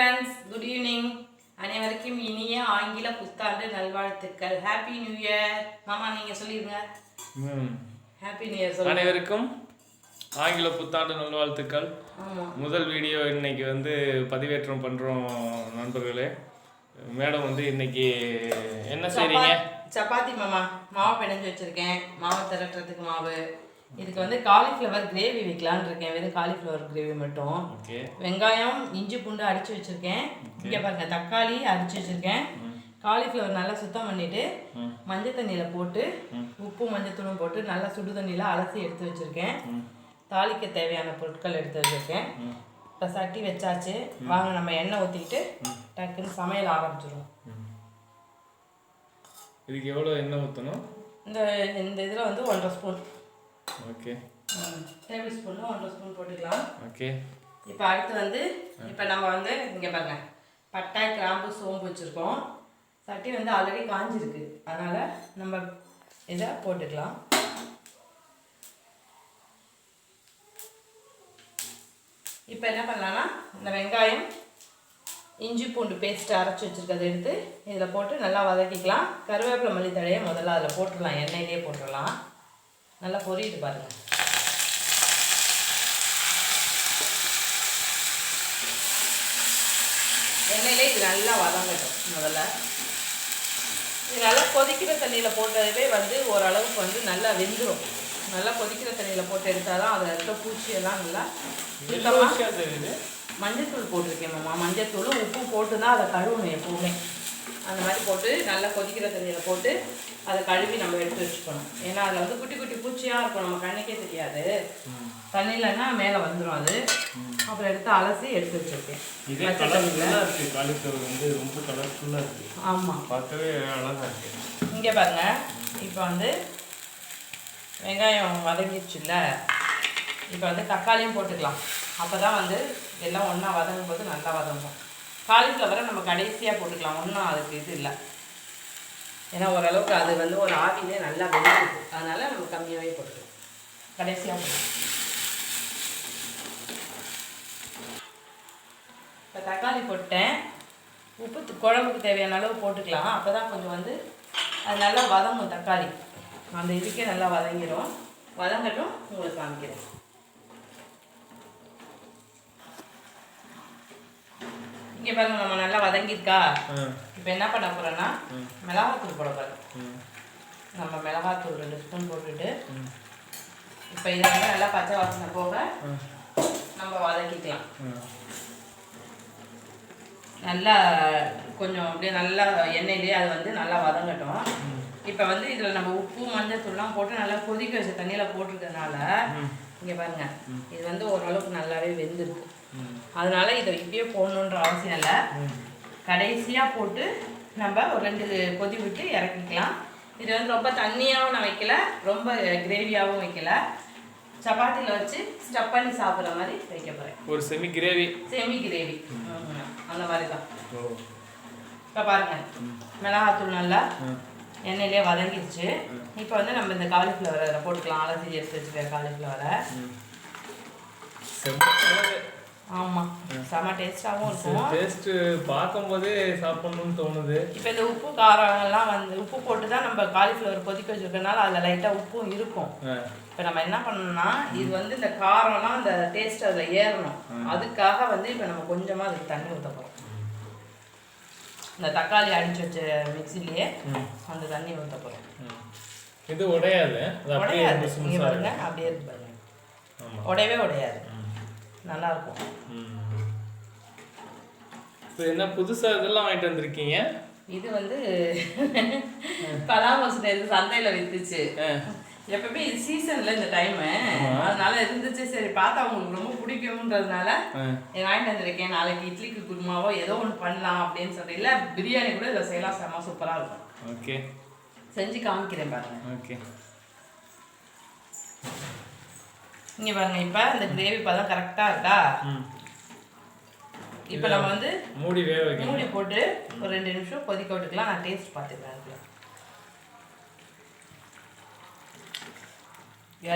Friends good evening அனைவருக்கும் இனிய ஆங்கில புத்தாண்டு நல்வாழ்த்துக்கள். ஹாப்பி நியூ இயர் மாமா நீங்க சொல்லிடுங்க. ஹாப்பி நியூ இயர் சொல்லுங்க. அனைவருக்கும் ஆங்கில புத்தாண்டு நல்வாழ்த்துக்கள். முதல் வீடியோ இன்னைக்கு வந்து பதிவேற்றம் பண்றோம் நண்பர்களே. மேடம் வந்து இன்னைக்கு என்ன செய்றீங்க? சப்பா- சப்பாத்தி மாமா மாவு பிணைஞ்சு வச்சிருக்கேன். மாவு திரட்டுறதுக்கு மாவு. இதுக்கு வந்து காலிஃப்ளவர் கிரேவி வைக்கலான்னு இருக்கேன். வெறும் காலிஃப்ளவர் கிரேவி மட்டும். வெங்காயம் இஞ்சி பூண்டு அடிச்சு வச்சிருக்கேன். இங்க பாருங்க தக்காளி அடிச்சு வச்சிருக்கேன். காலிஃப்ளவர் நல்லா சுத்தம் பண்ணிட்டு. மஞ்சள் தண்ணியில போட்டு உப்பு மஞ்சத்தூளும் போட்டு நல்லா சுடு தண்ணியில அலசி எடுத்து வச்சிருக்கேன். தாளிக்க தேவையான பொருட்கள் எடுத்து வச்சிருக்கேன். இப்போ சட்டி வச்சாச்சு. வாங்க நம்ம எண்ணெய் ஊற்றிக்கிட்டு டக்குன்னு சமையல் ஆரம்பிச்சிடும் இதுக்கு எவ்வளோ எண்ணெய் ஊற்றணும் இந்த இந்த இதில் வந்து ஒன்றரை ஸ்பூன். ஓகே டேபிள் ஸ்பூனில் ஒன்றரை ஸ்பூன் போட்டுக்கலாம். ஓகே இப்போ அடுத்து வந்து இப்போ நம்ம வந்து இங்கே பாருங்க. பட்டை கிராம்பு சோம்பு வச்சுருக்கோம். சட்டி வந்து ஆல்ரெடி காஞ்சிருக்கு. அதனால் நம்ம இதை போட்டுக்கலாம். இப்போ என்ன பண்ணலாம்னா இந்த வெங்காயம் இஞ்சி பூண்டு பேஸ்ட் அரைச்சி வச்சுருக்கதை எடுத்து இதில் போட்டு நல்லா வதக்கிக்கலாம். கருவேப்பிலை மல்லி தழையை முதல்ல அதில் போட்டுடலாம். எண்ணெயிலே போட்டுடலாம். நல்லா பொரியுது பாருங்கள் எண்ணெயிலே இது நல்லா வதங்கட்டும் முதல்ல. இது நல்லா கொதிக்கிற தண்ணியில் போட்டதுவே வந்து ஓரளவுக்கு வந்து நல்லா வெந்துடும் நல்லா கொதிக்கிற தண்ணியில் போட்டு எடுத்தால் தான் அதில் இருக்க பூச்சியெல்லாம் நல்லா மஞ்சத்தூள் போட்டிருக்கேன் மாமா. மஞ்சத்தூளும் உப்பு போட்டு தான் அதை கழுவணும் எப்பவுமே. அந்த மாதிரி போட்டு நல்லா கொதிக்கிற தண்ணியில் போட்டு அதை கழுவி நம்ம எடுத்து வச்சுக்கணும். ஏன்னா அதில் வந்து குட்டி குட்டி பூச்சியாக இருக்கும். நம்ம கண்ணுக்கே தெரியாது. தண்ணியிலன்னா மேலே வந்துடும் அது. அப்புறம் எடுத்து அலசி எடுத்து வச்சிருக்கேன். இதே பச்சை தண்ணியில். கலர்ஃபுல்லாக இருக்குது காலிஃப்ளவர் வந்து ரொம்ப கலர்ஃபுல்லாக இருக்குது ஆமாம் பார்க்கவே அழகாக இருக்குது இங்கே பாருங்க. இப்போ வந்து வெங்காயம் வதங்கிடுச்சுல்ல இப்போ வந்து தக்காளியும் போட்டுக்கலாம். அப்போ தான் வந்து எல்லாம் ஒன்றா வதங்கும் போது நல்லா வதங்கும். காலிஃப்ளவரை நம்ம கடைசியாக போட்டுக்கலாம். ஒன்றும் அதுக்கு இது இல்லை. ஏன்னா ஓரளவுக்கு அது வந்து ஒரு ஆவிலே நல்லா வெந்துருக்கு அதனால் நம்ம கம்மியாகவே போட்டுக்கலாம். கடைசியாக போட்டுக்கலாம் இப்போ தக்காளி போட்டேன். உப்பு குழம்புக்கு தேவையான அளவு போட்டுக்கலாம். அப்போ தான் கொஞ்சம் வந்து அது நல்லா வதங்கும் தக்காளி. அந்த இதுக்கே நல்லா வதங்கிடும் வதங்கட்டும் உங்களுக்கு காமிக்கிறேன். இங்கே பாருங்க நம்ம நல்லா வதங்கியிருக்கா? இப்போ என்ன பண்ண போகிறோன்னா மிளகாத்தூள் போட போகிறோம் நம்ம மிளகாத்தூள் ரெண்டு ஸ்பூன் போட்டுட்டு இப்போ இதை வந்து நல்லா பச்சை வாசனை போக நம்ம வதக்கிக்கலாம். நல்லா கொஞ்சம் அப்படியே நல்லா எண்ணெயிலேயே அது வந்து நல்லா வதங்கட்டும். இப்போ வந்து இதில் நம்ம உப்பு மஞ்சள் தூள்லாம் போட்டு நல்லா கொதிக்க வச்ச தண்ணியில் போட்டிருக்கறதுனால இங்கே பாருங்க இது வந்து ஓரளவுக்கு நல்லாவே வெந்திருக்கு அதனால இதை இப்பயே போடணுன்ற அவசியம் இல்லை. கடைசியாக போட்டு நம்ம ஒரு ரெண்டு கொதி விட்டு இறக்கிக்கலாம். இது வந்து ரொம்ப தண்ணியாகவும் நான் வைக்கல ரொம்ப கிரேவியாகவும் வைக்கல. சப்பாத்தியில் வச்சு ஸ்டப் பண்ணி சாப்பிட்ற மாதிரி வைக்க போகிறேன் ஒரு செமி கிரேவி செமி கிரேவி அந்த மாதிரி தான் இப்போ பாருங்க மிளகாத்தூள் நல்லா எண்ணெயிலே வதங்கிடுச்சு இப்போ வந்து நம்ம இந்த காலிஃப்ளவரை அதில் போட்டுக்கலாம். அலசி எடுத்து வச்சுக்க காலிஃப்ளவரை ஆமாம் செம்ம டேஸ்ட்டாகவும் இருக்கும். டேஸ்ட்டு பார்க்கும்போதே சாப்பிடணும்னு தோணுது. இப்போ இந்த உப்பு காரம் எல்லாம் வந்து உப்பு போட்டு தான் நம்ம காலிஃப்ளவர் கொதிக்க வச்சிருக்கனால அதில் லைட்டாக உப்பும் இருக்கும். இப்போ நம்ம என்ன பண்ணணும்னா இது வந்து இந்த காரம்லாம் அந்த டேஸ்ட் அதில் ஏறணும். அதுக்காக வந்து இப்போ நம்ம கொஞ்சமாக அதுக்கு தண்ணி ஊற்ற போகிறோம் இந்த தக்காளி அடிச்சு வச்ச மிக்சிலேயே அந்த தண்ணி ஊற்ற போகிறோம். இது உடையாது. உடையாது. முசா பாருங்க. அப்படியே இருக்கு பாருங்க. உடையவே உடையாது. ம். இப்போ என்ன புதுசா இதெல்லாம் வாங்கிட்டு வந்திருக்கீங்க? இது வந்து பலாமசு நேரத்து சந்தையில் வித்துச்சு. எப்பவுமே இது சீசன்ல இந்த டைம் அதனால இருந்துச்சு. சரி பார்த்தா உங்களுக்கு ரொம்ப பிடிக்கும்ன்றதுனால வாங்கிட்டு வந்திருக்கேன். நாளைக்கு இட்லிக்கு குருமாவோ ஏதோ ஒன்று பண்ணலாம் அப்படின்னு சொல்லி இல்லை பிரியாணி கூட இதில் செய்யலாம். செம்ம சூப்பராக இருக்கும். ஓகே. செஞ்சு காமிக்கிறேன் பாருங்க. ஓகே. இங்கே பாருங்க இப்போ இந்த கிரேவி பதம் கரெக்டாக இருக்கா? இப்போ நம்ம வந்து மூடி வேக வைக்கணும். மூடி போட்டு ஒரு ரெண்டு நிமிஷம் கொதிக்க விட்டுக்கலாம். நான் டேஸ்ட் பார்த்துக்கிறேன்.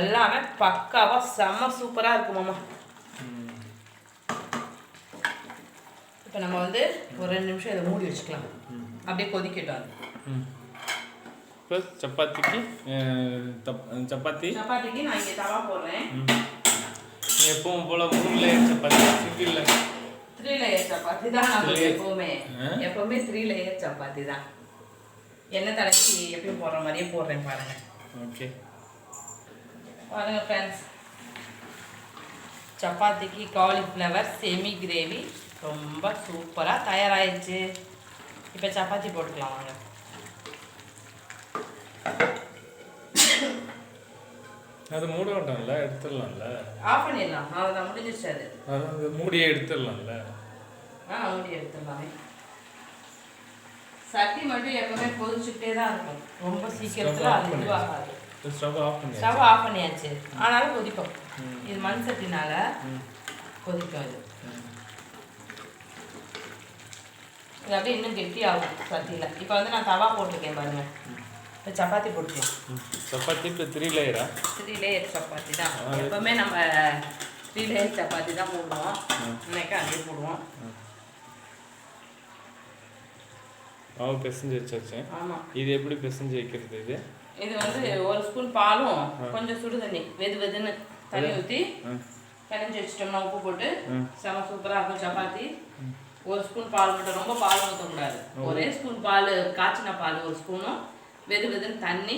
எல்லாமே பக்காவா செம்ம சூப்பராக இருக்கு மாமா. ம் இப்போ நம்ம வந்து ஒரு ரெண்டு நிமிஷம் இதை மூடி வச்சுக்கலாம். அப்படியே கொதிக்கட்டும் அது. இப்போ சப்பாத்திக்கு சப்பாத்தி. சப்பாத்திக்கு நான் இங்கே தவா போடுறேன். எப்பவும் போல் மூணு layer chapati single three layer chapati தான் நம்மளுக்கு எப்பவுமே? எப்பவுமே த்ரீ லேயர் சப்பாத்தி தான். எண்ணெய் தடவி எப்பயும் போடுற மாதிரியே போடுறேன் பாருங்க. ஓகே. பாருங்க ஃப்ரெண்ட்ஸ் சப்பாத்திக்கு காலிஃப்ளவர் செமி கிரேவி ரொம்ப சூப்பராக தயாராகிடுச்சு இப்போ சப்பாத்தி போட்டுக்கலாம் வாங்க. அது மூட வேண்டாம்ல எடுத்துடலாம்ல. ஆஃப் பண்ணிடலாம். அவ்வளோதான் முடிஞ்சிருச்சு அது. அது மூடியே எடுத்துடலாம்ல. ஆ மூடி எடுத்துடலாமே. சட்டி மட்டும் எப்பவுமே கொதிச்சுட்டே தான் இருக்கும் ரொம்ப சீக்கிரத்தில் அது. இதுவாகாது. ஸ்டவ் ஆஃப் பண்ணி ஸ்டவ் ஆஃப் பண்ணியாச்சு. ஆனாலும் கொதிக்கும். இது மண் சட்டினால கொதிக்கும் இது இது அப்படியே இன்னும் கெட்டியாகும் சட்டியில். இப்போ வந்து நான் தவா போட்டிருக்கேன் பாருங்க. இப்போ சப்பாத்தி போட்டுக்கலாம் சப்பாத்தி இப்போ த்ரீ லேயரா த்ரீ லேயர் சப்பாத்தி தான். எப்பவுமே நம்ம த்ரீ லேயர் சப்பாத்தி தான் போடுவோம். இன்னைக்கு அதே போடுவோம். மாவு பிசைஞ்சு வச்சாச்சு. ஆமாம் இது எப்படி பிசைஞ்சு வைக்கிறது இது? இது வந்து ஒரு ஸ்பூன் பாலும் கொஞ்சம் சுடு தண்ணி வெது வெதுன்னு தண்ணி ஊற்றி ஆ. கரைஞ்சி வச்சிட்டோம்னா உப்பு போட்டு. செம சூப்பராக இருக்கும் சப்பாத்தி. ஒரு ஸ்பூன் பால் மட்டும் ரொம்ப பால் ஊற்றக்கூடாது ஒரே ஸ்பூன் பால் காய்ச்சின பால் ஒரு ஸ்பூனும் வெது வெதுன்னு தண்ணி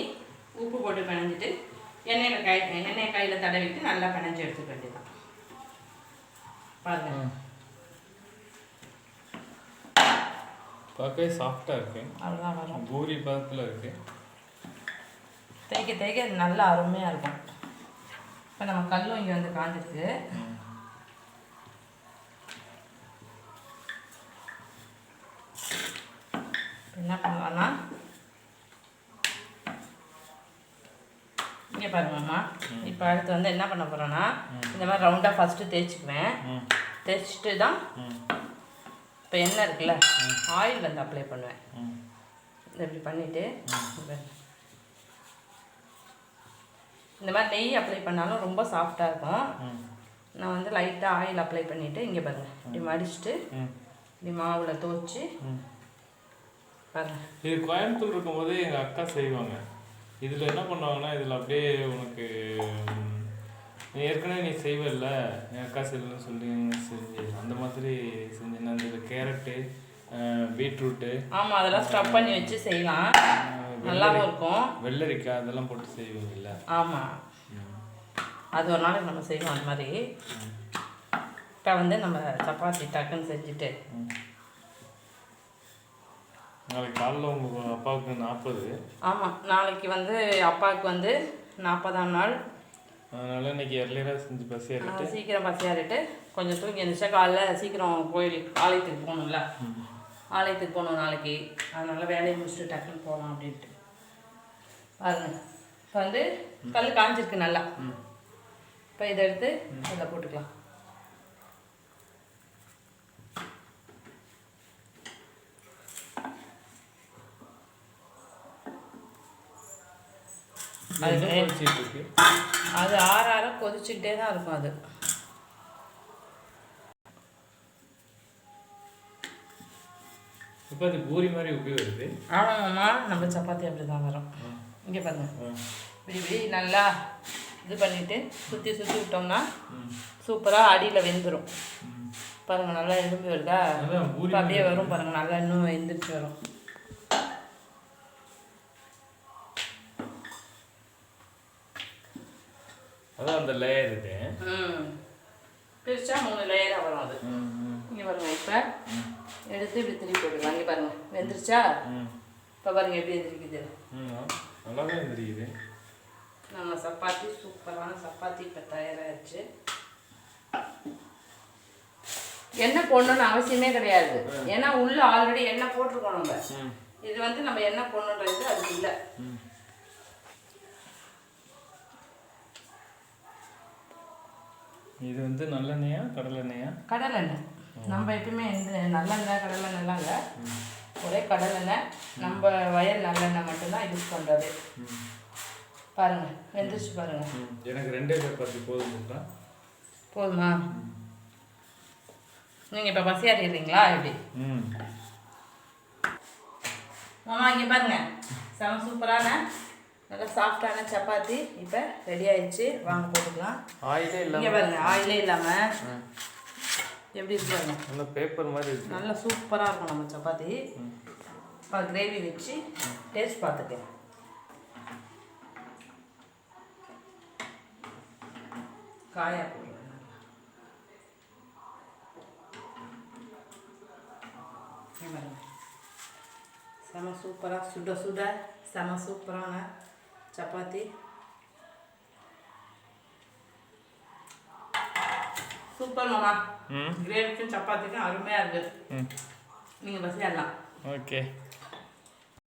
உப்பு போட்டு பிணைஞ்சிட்டு எண்ணெயில் கை எண்ணெய் கையில் தடவிட்டு நல்லா பிணைஞ்சு எடுத்துக்க வேண்டியதான் பாருங்க. பார்க்கவே சாஃப்டாக இருக்கு. அவ்வளோதான் வரும். பூரி பதத்தில் இருக்கு. தேய்க்க தேய்க்க நல்லா அருமையாக இருக்கும். இப்போ நம்ம கல்லும் இங்கே வந்து காஞ்சிருக்கு. என்ன பண்ணலாம்னா இங்கே பாருங்கம்மா இப்போ அடுத்து வந்து என்ன பண்ண போகிறோன்னா இந்த மாதிரி ரவுண்டாக ஃபஸ்ட்டு தேய்ச்சிக்குவேன். தேய்ச்சிட்டு தான் இப்போ எண்ணெய் இருக்குல்ல ஆயில் வந்து அப்ளை பண்ணுவேன். இப்படி பண்ணிவிட்டு இந்த மாதிரி நெய் அப்ளை பண்ணாலும் ரொம்ப சாஃப்டாக இருக்கும். நான் வந்து லைட்டாக ஆயில் அப்ளை பண்ணிவிட்டு இங்கே பாருங்கள் இப்படி மடிச்சுட்டு இப்படி மாவில் துவச்சி பாருங்க. இது கோயம்புத்தூர் இருக்கும்போது எங்கள் அக்கா செய்வாங்க. இதில் என்ன பண்ணுவாங்கன்னா இதில் அப்படியே உனக்கு ஏற்கனவே நீ செய்வல்ல அக்கா செய்யலன்னு சொல்லி செஞ்சு அந்த மாதிரி செஞ்சேன்னா இதில் கேரட்டு பீட்ரூட்டு ஆமாம் அதெல்லாம் ஸ்டப் பண்ணி வச்சு செய்யலாம். நல்லாவும் இருக்கும். வெள்ளரிக்காய் அதெல்லாம் போட்டு செய்வீங்கல்ல? ஆமாம் அது ஒரு நாளைக்கு நம்ம செய்வோம் அந்த மாதிரி. இப்போ வந்து நம்ம சப்பாத்தி டக்குன்னு செஞ்சுட்டு. நாளைக்கு காலைல உங்கள் அப்பாவுக்கு நாற்பது ஆமாம் நாளைக்கு வந்து அப்பாவுக்கு வந்து நாற்பதாம் நாள். அதனால இன்னைக்கு எர்லியராக செஞ்சு ஆ, ஏறிட்டு. சீக்கிரம் பசியாறிட்டு கொஞ்சம் தூங்கி எழுந்திரிச்சா காலைல சீக்கிரம் கோயிலுக்கு ஆலயத்துக்கு போகணும்ல. ஆலயத்துக்கு போகணும் நாளைக்கு. அதனால வேலையை முடிச்சுட்டு டக்குன்னு போகலாம் அப்படின்ட்டு. பாருங்க. இப்போ வந்து கல் காஞ்சிருக்கு நல்லா. இப்போ இதை எடுத்து இதில் போட்டுக்கலாம். இருக்கு அது ஆற ஆற கொதிச்சுக்கிட்டே தான் இருக்கும் அது. இப்போ அது பூரி மாதிரி உப்பி வருது ஆமாம்மா நம்ம சப்பாத்தி அப்படி தான் வரும் இங்கே பாருங்க. இப்படி இப்படி நல்லா இது பண்ணிவிட்டு சுற்றி சுற்றி விட்டோம்னா. சூப்பராக அடியில் வெந்துடும். பாருங்க நல்லா எலும்பி வருதா? அப்படியே வரும் பாருங்க நல்லா இன்னும் வெந்துட்டு வரும். அதான் அந்த லேயர் இது. பிரிச்சா மூணு லேயராக வரும் அது. இங்கே பாருங்க இப்போ எடுத்து இப்படி திருப்பி போட்டுக்கலாம். இங்கே பாருங்க வெந்துருச்சா. இப்போ பாருங்க எப்படி எந்திரிக்குது ம், நல்லா தான் தெரியுது நம்ம சப்பாத்தி சூப்பரான சப்பாத்தி இப்போ தயாராகிடுச்சு எண்ணெய் போடணும்னு அவசியமே கிடையாது. ஏன்னா உள்ள ஆல்ரெடி எண்ணெய் போட்டிருக்கோம் நம்ம. இது வந்து நம்ம எண்ணெய் போடணுன்றது அதுக்கு இல்லை. இது வந்து நல்லெண்ணெயா கடலெண்ணெயா? கடலெண்ணெய். நம்ம எப்பயுமே எந்த நல்லெண்ணெய் கடலெண்ணெய்லாம் இல்லை ஒரே கடலெண்ணெய். நம்ம வயல் நல்லெண்ணெய் மட்டும்தான் யூஸ் பண்ணுறது பாருங்க வெந்துருச்சு பாருங்க. ம். எனக்கு ரெண்டே சப்பாத்தி போதும் போதுமா? நீங்கள் இப்போ பசியாட்டிடுறீங்களா எப்படி? ம். மாமா இங்கே பாருங்க. செம சூப்பரான நல்லா சாஃப்டான சப்பாத்தி இப்போ ரெடி ஆயிடுச்சு. வாங்க போட்டுக்கலாம். ஆயிலே இங்கே இல்லாமல் பாருங்க ஆயிலே இல்லாமல் எப்படி இருக்கு பாருங்க. நல்ல பேப்பர் மாதிரி இருக்கு. நல்லா சூப்பராக இருக்கும் நம்ம சப்பாத்தி. இப்போ கிரேவி வச்சு டேஸ்ட் பார்த்துக்கேன் காயா. இங்க பாருங்க. செம சூப்பராக சுட சுட செம சூப்பரான சப்பாத்தி. சூப்பர் மாமா. கிரேவிக்கும் சப்பாத்திக்கும் அருமையாக இருக்குது நீங்கள் பசியாடலாம். ஓகே.